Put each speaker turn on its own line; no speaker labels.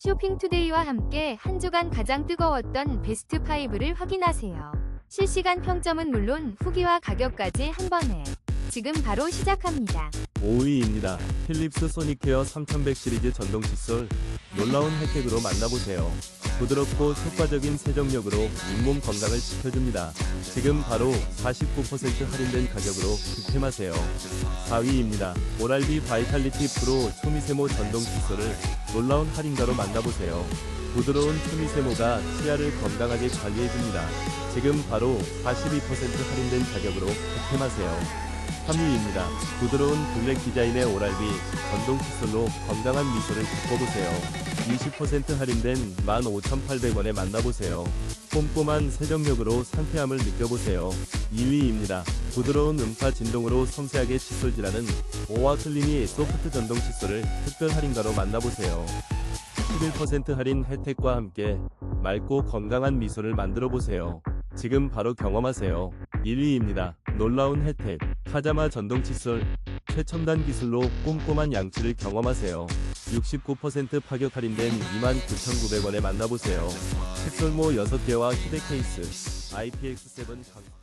쇼핑투데이와 함께 한 주간 가장 뜨거웠던 베스트 5를 확인하세요. 실시간 평점은 물론 후기와 가격까지 한 번에 지금 바로 시작합니다.
5위입니다. 필립스 소닉케어 3100 시리즈 전동 칫솔 놀라운 혜택으로 만나보세요. 부드럽고 효과적인 세정력으로 잇몸 건강을 지켜줍니다. 지금 바로 49% 할인된 가격으로 득템하세요. 4위입니다. 오랄비 바이탈리티 프로 초미세모 전동 칫솔을 놀라운 할인가로 만나보세요. 부드러운 초미세모가 치아를 건강하게 관리해줍니다. 지금 바로 42% 할인된 가격으로 득템하세요. 3위입니다. 부드러운 블랙 디자인의 오랄비 전동 칫솔로 건강한 미소를 바꿔보세요. 20% 할인된 15,800원에 만나보세요. 꼼꼼한 세정력으로 상쾌함을 느껴보세요. 2위입니다. 부드러운 음파 진동으로 섬세하게 칫솔질하는 오와 클리니 소프트 전동 칫솔을 특별 할인가로 만나보세요. 11% 할인 혜택과 함께 맑고 건강한 미소를 만들어 보세요. 지금 바로 경험하세요. 1위입니다. 놀라운 혜택. 파자마 전동 칫솔. 최첨단 기술로 꼼꼼한 양치를 경험하세요. 69% 파격 할인된 29,900원에 만나보세요. 칫솔모 6개와 휴대 케이스. IPX7 강...